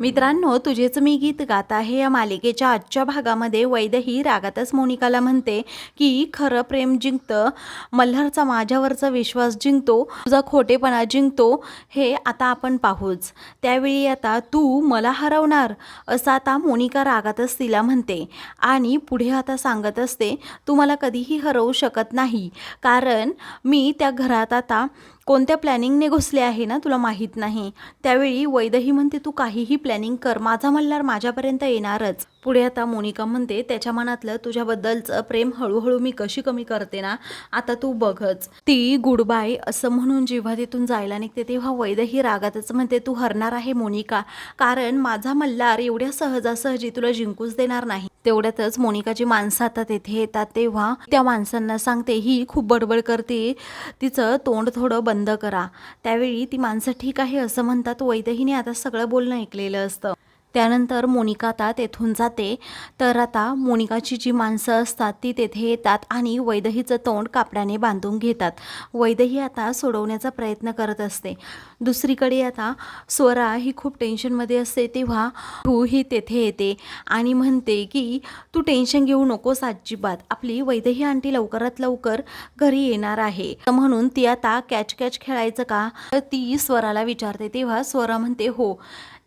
मित्रांनो तुझेच मी गीत गात आहे. या मालिकेच्या आजच्या भागामध्ये वैदही रागातच मोनिकाला म्हणते की खरं प्रेम जिंकतं. मल्हारचा माझ्यावरचा विश्वास जिंकतो. तुझा खोटेपणा जिंकतो. हे आता आपण पाहूच. त्यावेळी आता तू मला हरवणार असं आता मोनिका रागातच तिला म्हणते. आणि पुढे आता सांगत असते तू मला कधीही हरवू शकत नाही. कारण मी त्या घरात आता कोणत्या प्लॅनिंगने घुसले आहे ना तुला माहीत नाही. त्यावेळी वैदही म्हणते तू काहीही प्लॅनिंग कर. माझा मल्हार माझ्यापर्यंत येणारच. पुढे आता मोनिका म्हणते त्याच्या मनातलं तुझ्याबद्दलचं प्रेम हळूहळू मी कशी कमी करते ना आता तू बघच. ती गुड बाय असं म्हणून जेव्हा तिथून जायला निघते तेव्हा वैदही रागातच म्हणते तू हरणार आहे मोनिका कारण माझा मल्हार एवढ्या सहजासहजी तुला जिंकूच देणार नाही. तेवढ्यातच मोनिकाची माणसं आता तेथे येतात तेव्हा त्या माणसांना सांगते ही खूप बडबड करते तिचं तोंड थोडं बंद करा. त्यावेळी ती माणसं ठीक आहे असं म्हणतात वैदहीने आता सगळं बोलणं ऐकलेलं असतं. त्यानंतर मोनिका आता तेथून जाते. तर आता मोनिकाची जी माणसं असतात ती तेथे येतात आणि वैदहीचं तोंड कापडाने बांधून घेतात. वैदही आता सोडवण्याचा प्रयत्न करत असते. दुसरीकडे आता स्वरा ही खूप टेन्शनमध्ये असते तेव्हा तू ही तेथे येते आणि म्हणते की तू टेन्शन घेऊ नकोस अजिबात. आपली वैदही आंटी लवकरात लवकर घरी येणार आहे. म्हणून ती आता कॅच कॅच खेळायचं का? तर ती स्वराला विचारते. तेव्हा स्वरा म्हणते हो.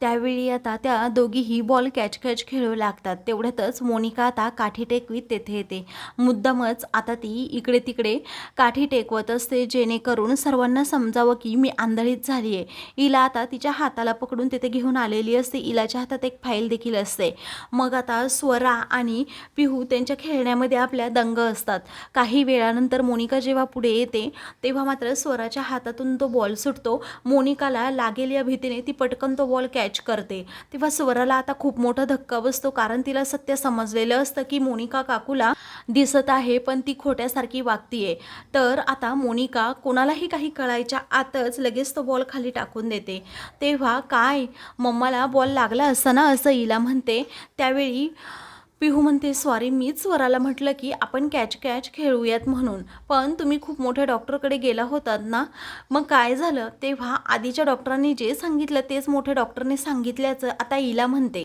त्यावेळी आता त्या दोघीही बॉल कॅच कॅच खेळू लागतात. तेवढ्यातच मोनिका आता काठी टेकवीत तेथे येते. मुद्दामच आता ती इकडे तिकडे काठी टेकवत असते जेणेकरून सर्वांना समजावं की मी आंधळीत झाली आहे हिला आता तिच्या हाताला पकडून तिथे घेऊन आलेली असते. इलाच्या हातात एक फाईल देखील असते. मग आता स्वरा आणि पिहू त्यांच्या खेळण्यामध्ये आपल्या दंग असतात. काही वेळानंतर मोनिका जेव्हा पुढे येते तेव्हा मात्र स्वराच्या हातातून तो बॉल सुटतो. मोनिकाला लागेल या भीतीने ती पटकन तो बॉल कॅच करते. तेव्हा स्वराला आता खूप मोठा धक्का बसतो कारण तिला सत्य समजलेलं असतं की मोनिका काकूला दिसत आहे पण ती खोट्यासारखी वागतीये. तर आता मोनिका कोणालाही काही कळायच्या आतच लगेच तो बॉल खाली टाकून देते. तेव्हा काय? मम्माला बॉल लागला असताना असं हिला म्हणते. त्यावेळी पिहू म्हणते सॉरी मीच स्वराला म्हटलं की आपण कॅच कॅच खेळूयात म्हणून. पण तुम्ही खूप मोठ्या डॉक्टरकडे गेला होतात ना? मग काय झालं? तेव्हा आधीच्या डॉक्टरांनी जे सांगितलं तेच मोठ्या डॉक्टरने सांगितल्याचं आता इला म्हणते.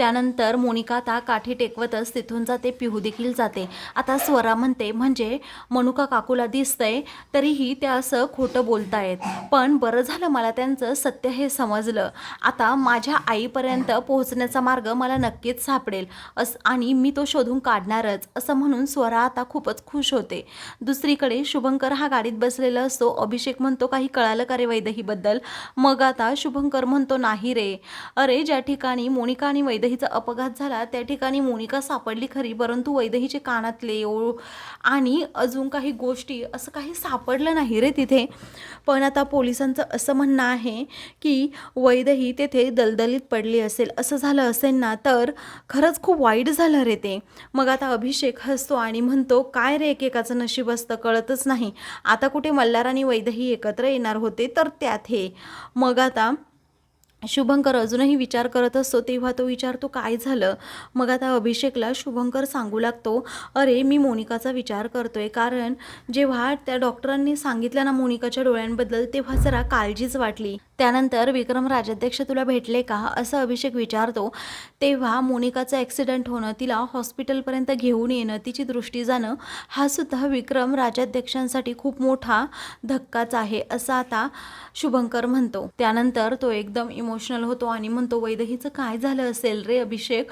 त्यानंतर मोनिका आता काठी टेकवतच तिथून जाते पिहू देखील जाते. आता स्वरा म्हणते म्हणजे मनुका काकूला दिसतंय तरीही त्या असं खोटं बोलतायत. पण बरं झालं मला त्यांचं सत्य हे समजलं. आता माझ्या आईपर्यंत पोहोचण्याचा मार्ग मला नक्कीच सापडेल. अस आणि मी तो शोधून काढणारच. असं म्हणून स्वरा आता खूपच खुश होते. दुसरीकडे शुभंकर हा गाडीत बसलेला असतो. अभिषेक म्हणतो काही कळालं का रे वैदहीबद्दल? मग आता शुभंकर म्हणतो नाही रे. अरे ज्या ठिकाणी मोनिका आणि वैदहीचा अपघात झाला त्या ठिकाणी मोनिका सापडली खरी परंतु वैदहीचे कानातले ओळ आणि अजून काही गोष्टी असं काही सापडलं नाही रे तिथे. पण आता पोलिसांचं असं म्हणणं आहे की वैदही तेथे दलदलीत पडली असेल असं झालं असेल ना तर खरंच खूप वाईट झालं रे ते. मग आता अभिषेक हसतो आणि म्हणतो काय रे एकेकाचं नशीब असतं कळतच नाही. आता कुठे मल्हार आणि वैदही एकत्र येणार होते तर त्यात हे. मग आता शुभंकर अजूनही विचार करत असतो तेव्हा तो विचारतो काय झालं? मग आता अभिषेकला शुभंकर सांगू लागतो अरे मी मोनिकाचा विचार करतोय कारण जेव्हा त्या डॉक्टरांनी सांगितलं ना मोनिकाच्या डोळ्यांबद्दल तेव्हा जरा काळजीच वाटली. त्यानंतर विक्रम राजाध्यक्ष तुला भेटले का? असं अभिषेक विचारतो. तेव्हा मोनिकाचं ॲक्सिडेंट होणं तिला हॉस्पिटलपर्यंत घेऊन येणं तिची दृष्टी जाणं हा सुद्धा विक्रम राजाध्यक्षांसाठी खूप मोठा धक्काच आहे असं आता शुभंकर म्हणतो. त्यानंतर तो एकदम इमोशनल होतो आणि म्हणतो वैदहीचं काय झालं असेल रे अभिषेक?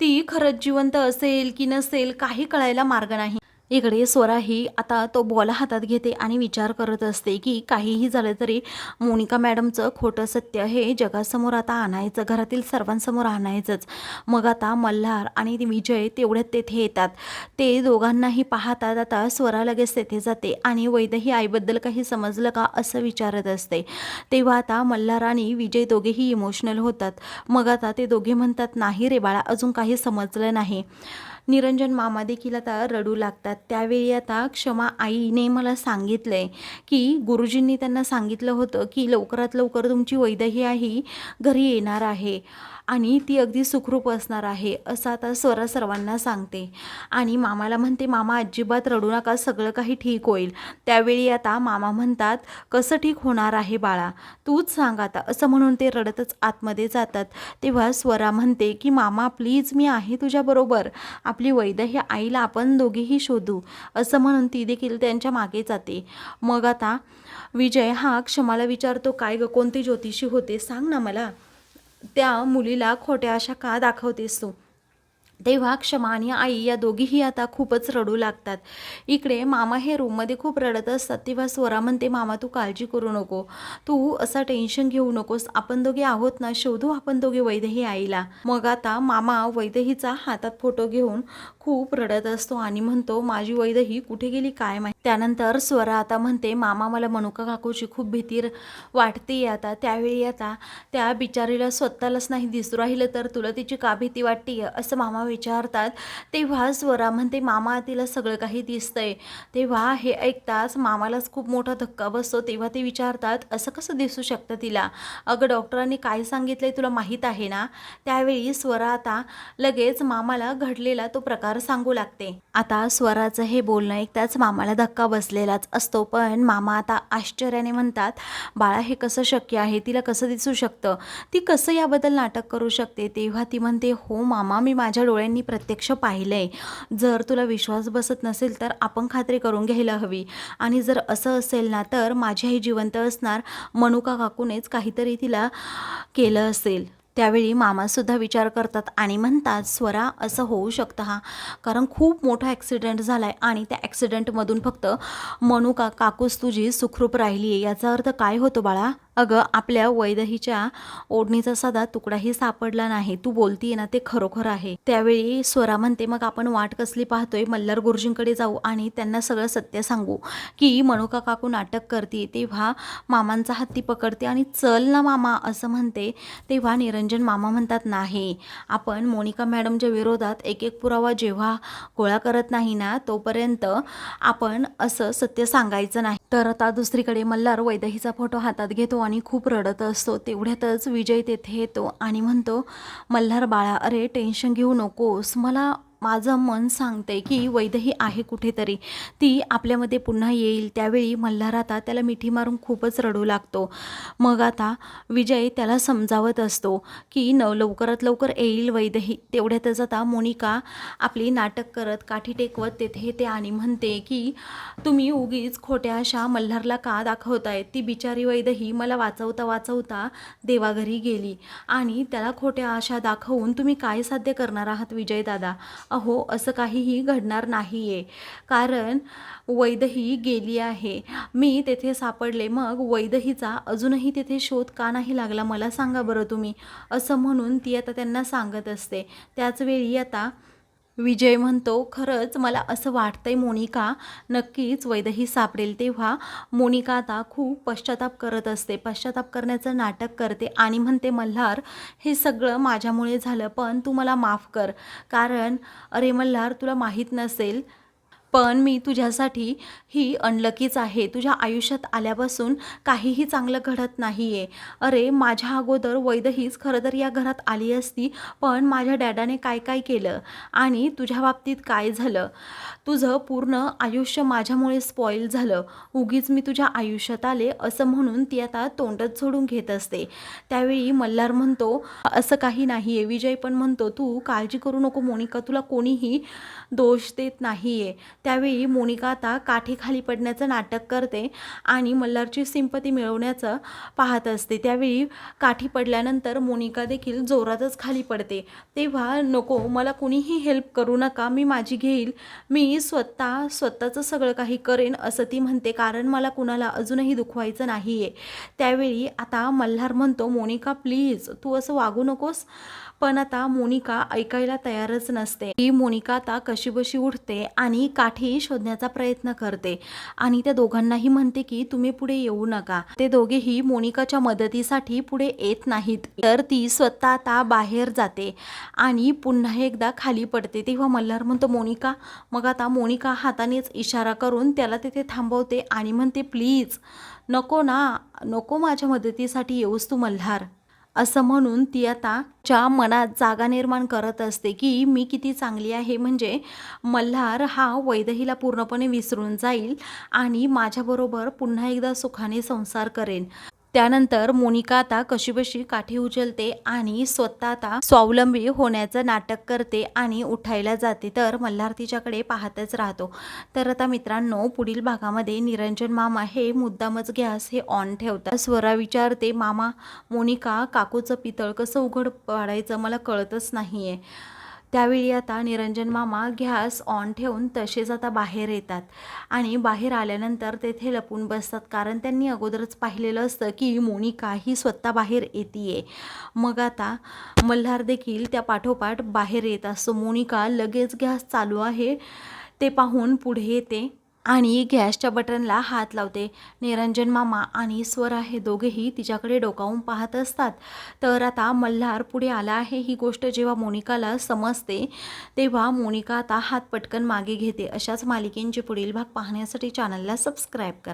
ती खरंच जिवंत असेल की नसेल काही कळायला मार्ग नाही. इकडे स्वरा ही आता तो बॉल हातात घेते आणि विचार करत असते की काहीही झालं तरी मोनिका मॅडमचं खोटं सत्य हे जगासमोर आता आणायचं घरातील सर्वांसमोर आणायचंच. मग आता मल्हार आणि विजय तेवढ्यात तेथे येतात. ते दोघांनाही पाहतात. आता स्वरा लगेच तेथे जाते आणि वैदही आईबद्दल काही समजलं का असं विचारत असते. तेव्हा आता मल्हार आणि विजय दोघेही इमोशनल होतात. मग आता ते दोघे म्हणतात नाही रे बाळा अजून काही समजलं नाही. निरंजन मामा देखील आता रडू लागतात. त्यावेळी आता क्षमा आईने मला सांगितलंय की गुरुजींनी त्यांना सांगितलं होतं की लवकरात लवकर तुमची वैदही आई घरी येणार आहे. आणि ती अगदी सुखरूप असणार आहे असं आता स्वरा सर्वांना सांगते. आणि मामाला म्हणते मामा अजिबात रडू नका सगळं काही ठीक होईल. त्यावेळी आता मामा म्हणतात कसं ठीक होणार आहे बाळा? तूच सांग आता. असं म्हणून ते रडतच आतमध्ये जातात. तेव्हा स्वरा म्हणते की मामा प्लीज मी आहे तुझ्याबरोबर आपली वैद्य आईला आपण दोघेही शोधू. असं म्हणून ती देखील त्यांच्या मागे जाते. मग आता विजय हा क्षमाला विचारतो काय ग कोणते ज्योतिषी होते? सांग ना मला. त्या मुलीला खोट्या अशा का दाखवतेस तू? तेव्हा क्षमा आणि आई या दोघीही आता खूपच रडू लागतात. इकडे मामा हे रूममध्ये खूप रडत असतात. तेव्हा स्वरा म्हणते मामा तू काळजी करू नको. तू असं टेन्शन घेऊ नकोस. आपण दोघे आहोत ना शोधू आपण दोघे वैदेही आईला. मग आता मामा वैदेहीचा हातात फोटो घेऊन खूप रडत असतो आणि म्हणतो माझी वैदेही कुठे गेली काय माहिती? त्यानंतर स्वरा आता म्हणते मामा मला मनुका काकूची खूप भीती र- वाटते आता. त्यावेळी आता त्या बिचारीला स्वतःलाच नाही दिसू राहिलं तर तुला तिची का भीती वाटते असं मामा विचारतात तेव्हा स्वरा म्हणते मामा तिला सगळं काही दिसतंय. तेव्हा हे ऐकताच मामालाच खूप मोठा धक्का बसतो. तेव्हा ते विचारतात असं कसं दिसू शकतं तिला? अगं डॉक्टरांनी काय सांगितलंय तुला माहीत आहे ना? त्यावेळी स्वरा आता लगेच मामाला घडलेला तो प्रकार सांगू लागते. आता स्वराचं हे बोलणं ऐकताच मामाला धक्का बसलेलाच असतो. पण मामा आता आश्चर्याने म्हणतात बाळा हे कसं शक्य आहे? तिला कसं दिसू शकतं? ती कसं याबद्दल नाटक करू शकते? तेव्हा ती म्हणते हो मामा मी माझ्या डोळ्यांनी प्रत्यक्ष पाहिलं आहे जर तुला विश्वास बसत नसेल तर आपण खात्री करून घ्यायला हवी. आणि जर असं असेल ना तर माझी आई जिवंत असणार. मनुका काकूनेच काहीतरी तिला केलं असेल. त्यावेळी मामासुद्धा विचार करतात आणि म्हणतात स्वरा असं होऊ शकतं हा. कारण खूप मोठा ॲक्सिडेंट झाला आहे आणि त्या ॲक्सिडेंटमधून फक्त मनुका काकूस तुझी सुखरूप राहिली आहे याचा अर्थ काय होतो बाळा? अगं आपल्या वैदहीच्या ओढणीचा साधा तुकडाही सापडला नाही. तू बोलतीये ना ते खरोखर आहे. त्यावेळी स्वरा म्हणते मग आपण वाट कसली पाहतोय? मल्हार गुरुजींकडे जाऊ आणि त्यांना सगळं सत्य सांगू. की मनुका काकू नाटक करते तेव्हा मामांचा हत्ती पकडते आणि चल ना मामा असं म्हणते. तेव्हा निरंजन मामा म्हणतात नाही आपण मोनिका मॅडमच्या विरोधात एक एक पुरावा जेव्हा गोळा करत नाही ना तोपर्यंत आपण असं सत्य सांगायचं नाही. तर आता दुसरीकडे मल्हार वैदहीचा फोटो हातात घेतो आणि खूप रडत असतो तेवढ्यातच विजय तेथे येतो आणि म्हणतो मल्हार बाळा अरे टेन्शन घेऊ नकोस मला माझं मन सांगते की वैदही आहे कुठेतरी. ती आपल्यामध्ये पुन्हा येईल. त्यावेळी मल्हार आता त्याला मिठी मारून खूपच रडू लागतो. मग आता विजय त्याला समजावत असतो की न लवकरात लवकर येईल वैदही. तेवढ्यातच आता मोनिका आपली नाटक करत काठी टेकवत तेथे येते आणि म्हणते की तुम्ही उगीच खोट्या अशा मल्हारला का दाखवताय? ती बिचारी वैदही मला वाचवता वाचवता देवाघरी गेली आणि त्याला खोट्या आशा दाखवून तुम्ही काय साध्य करणार आहात विजयदादा अहो असं काहीही घडणार नाही आहे कारण वैदही गेली आहे. मी तेथे सापडले. मग वैदहीचा अजूनही तेथे शोध का नाही लागला? मला सांगा बरं तुम्ही. असं म्हणून ती आता त्यांना सांगत असते. त्याचवेळी आता विजय म्हणतो खरंच मला असं वाटतंय मोनिका नक्कीच वैदही सापडेल तेव्हा. मोनिका आता खूप पश्चाताप करत असते. पश्चाताप करण्याचं नाटक करते आणि म्हणते मल्हार हे सगळं माझ्यामुळे झालं पण तू मला माफ कर. कारण अरे मल्हार तुला माहीत नसेल पण मी तुझ्यासाठी ही अनलकीच आहे. तुझ्या आयुष्यात आल्यापासून काहीही चांगलं घडत नाही आहे अरे माझ्या अगोदर वैदहीच खरं तर या घरात आली असती पण माझ्या डॅडाने काय काय केलं आणि तुझ्या बाबतीत काय झालं? तुझं पूर्ण आयुष्य माझ्यामुळे स्पॉईल झालं. उगीच मी तुझ्या आयुष्यात आले असं म्हणून ती आता तोंडच सोडून घेत असते. त्यावेळी मल्हार म्हणतो असं काही नाही आहे विजय पण म्हणतो तू काळजी करू नको मोनिका. तुला कोणीही दोष देत नाही आहे त्यावेळी मोनिका आता काठी खाली पडण्याचं नाटक करते आणि मल्हारची सिंपती मिळवण्याचं पाहत असते. त्यावेळी काठी पडल्यानंतर मोनिका देखील जोरातच खाली पडते. तेव्हा नको मला कुणीही हेल्प करू नका मी माझी घेईल. मी स्वतः स्वतःचं सगळं काही करेन असं ती म्हणते. कारण मला कुणाला अजूनही दुखवायचं नाही आहे त्यावेळी आता मल्हार म्हणतो मोनिका प्लीज तू असं वागू नकोस. पण आता मोनिका ऐकायला तयारच नसते. ही मोनिका आता कशीबशी उठते आणि काठी काठी शोधण्याचा प्रयत्न करते. आणि त्या दोघांनाही म्हणते की तुम्ही पुढे येऊ नका. ते दोघेही मोनिकाच्या मदतीसाठी पुढे येत नाहीत. तर ती स्वतः आता बाहेर जाते आणि पुन्हा एकदा खाली पडते. तेव्हा मल्हार म्हणतो मोनिका मग आता मोनिका हातानेच इशारा करून त्याला तिथे थांबवते आणि म्हणते प्लीज नको ना नको माझ्या मदतीसाठी येऊस तू मल्हार. असं म्हणून ती आता च्या मनात जागा निर्माण करत असते की मी किती चांगली आहे. म्हणजे मल्हार हा वैदहीला पूर्णपणे विसरून जाईल आणि माझ्याबरोबर पुन्हा एकदा सुखाने संसार करेन. त्यानंतर मोनिका आता कशीबशी काठी उचलते आणि स्वतः आता स्वावलंबी होण्याचं नाटक करते आणि उठायला जाते तर मल्हार तिच्याकडे पाहतच राहतो. तर आता मित्रांनो पुढील भागामध्ये निरंजन मामा हे मुद्दामच गॅस हे ऑन ठेवतात. स्वरा विचारते मामा मोनिका काकूचं पितळ कसं उघड पाडायचं? मला कळतच नाहीये. त्यावेळी आता निरंजन मामा गॅस ऑन ठेवून तसेच आता बाहेर येतात. आणि बाहेर आल्यानंतर तेथे लपून बसतात कारण त्यांनी अगोदरच पाहिलेलं असतं की मोनिका ही स्वतः बाहेर येते मग आता मल्हार देखील त्या पाठोपाठ बाहेर येत असतो. मोनिका लगेच गॅस चालू आहे. ते पाहून पुढे येते. आणि गॅसच्या बटनला हात लावते. निरंजन मामा आणि स्वरा हे दोघेही तिच्याकडे डोकावून पाहत असतात. तर आता मल्हार पुढे आला आहे. ही गोष्ट जेव्हा मोनिकाला समजते तेव्हा मोनिका आता हात पटकन मागे घेते. अशाच मालिकेंचे पुढील भाग पाहण्यासाठी चॅनलला सबस्क्राईब करा.